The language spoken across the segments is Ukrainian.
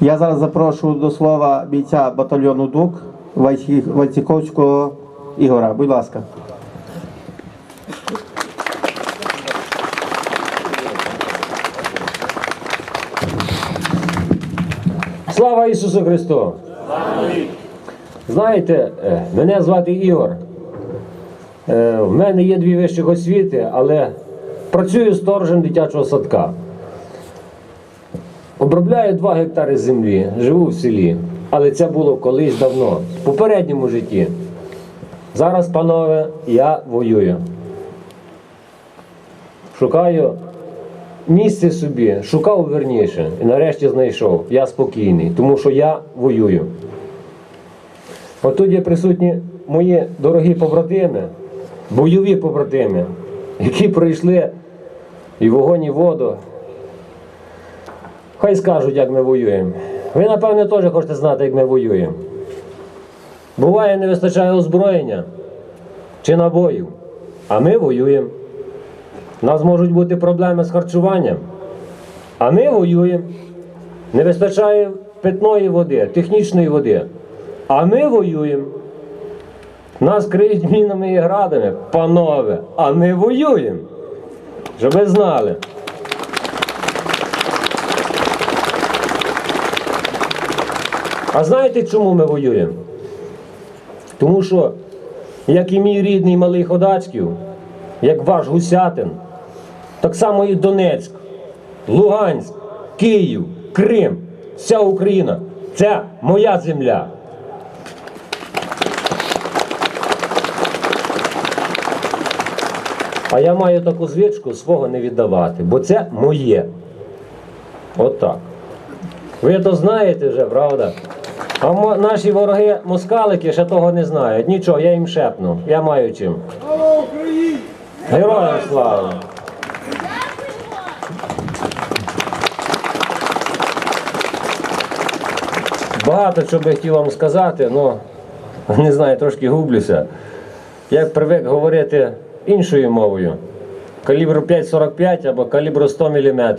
Я зараз запрошую до слова бійця батальйону ДУК Войціковського Ігора. Будь ласка. Слава Ісусу Христу! Знаєте, е, мене звати Ігор. Е, В мене є дві вищих освіти, але працюю сторожем дитячого садка. Обробляю 2 гектари землі, живу в селі. Але це було колись давно, в попередньому житті. Зараз, панове, я воюю. Шукаю місце собі, шукав верніше і нарешті знайшов. Я спокійний, тому що я воюю. Отут є присутні мої дорогі побратими, бойові побратими, які пройшли і вогонь, і воду. Хай скажуть, як ми воюємо. Ви, напевне, теж хочете знати, як ми воюємо. Буває, не вистачає озброєння чи набоїв, а ми воюємо. У нас можуть бути проблеми з харчуванням, а ми воюємо. Не вистачає питної води, технічної води. А ми воюємо. Нас криють мінами і градами, панове, а ми воюємо. Щоб ви знали. А знаєте, чому ми воюємо? Тому що, як і мій рідний малий Ходацьків, як ваш Гусятин, так само і Донецьк, Луганськ, Київ, Крим, вся Україна це моя земля. А я маю таку звичку свого не віддавати, бо це моє. От. Ви то знаєте вже, правда? А наші вороги москалики ще того не знають. Нічого, я їм шепну. Я маю чим. Слава Україні! Героям слава! Багато що би хотів вам сказати, але не знаю, трошки гублюся. Я привик говорити іншою мовою. Калібру 5,45 або калібру 100 мм.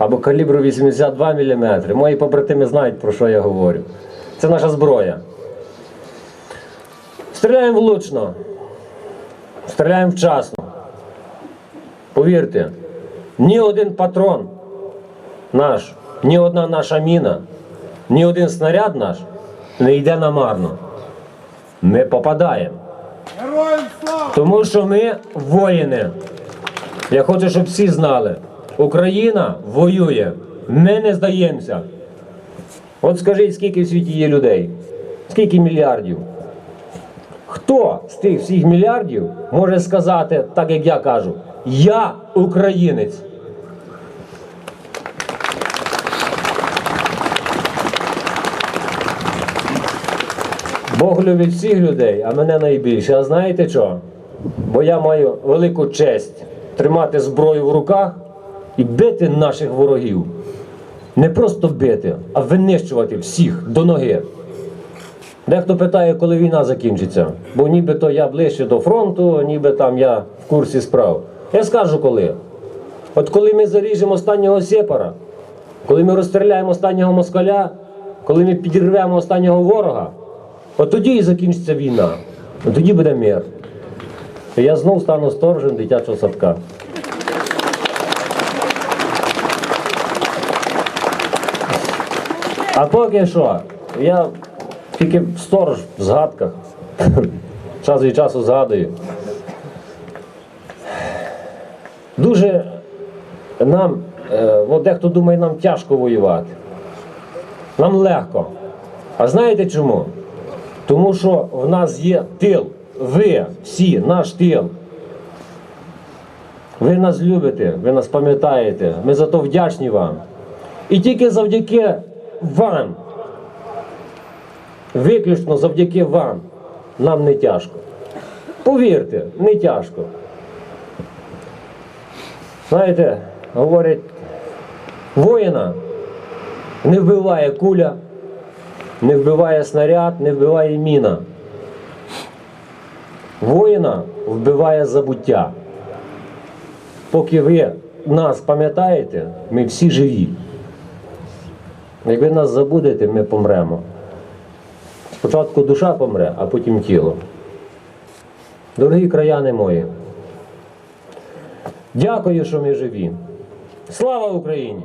Або калібру 82 мм. Мої побратими знають, про що я говорю. Це наша зброя. Стріляємо влучно. Стріляємо вчасно. Повірте, ні один патрон наш, ні одна наша міна, ні один снаряд наш не йде намарно. Ми попадаємо. Тому що ми воїни. Я хочу, щоб всі знали. Україна воює. Ми не здаємося. От скажіть, скільки в світі є людей? Скільки мільярдів? Хто з тих всіх мільярдів може сказати, так як я кажу, я українець? Бог любить всіх людей, а мене найбільше. А знаєте що? Бо я маю велику честь тримати зброю в руках і бити наших ворогів. Не просто бити, а винищувати всіх до ноги. Дехто питає, коли війна закінчиться, бо нібито я ближче до фронту, ніби там я в курсі справ. Я скажу коли. От коли ми заріжемо останнього сепара, коли ми розстріляємо останнього москаля, коли ми підірвемо останнього ворога, от тоді і закінчиться війна. От тоді буде мир. І я знов стану сторожем дитячого садка. А поки що, я тільки сторож в згадках. Час від часу згадую. Дуже нам, е, от дехто думає, нам тяжко воювати. Нам легко. А знаєте чому? Тому що в нас є тил. Ви всі, наш тил. Ви нас любите, ви нас пам'ятаєте. Ми за то вдячні вам. І тільки завдяки вам, виключно завдяки вам, нам не тяжко. Повірте, не тяжко. Знаєте, говорять, воїна не вбиває куля, не вбиває снаряд, не вбиває міна. Воїна вбиває забуття. Поки ви нас пам'ятаєте, ми всі живі. Як ви нас забудете, ми помремо. Спочатку душа помре, а потім тіло. Дорогі краяни мої, дякую, що ми живі. Слава Україні!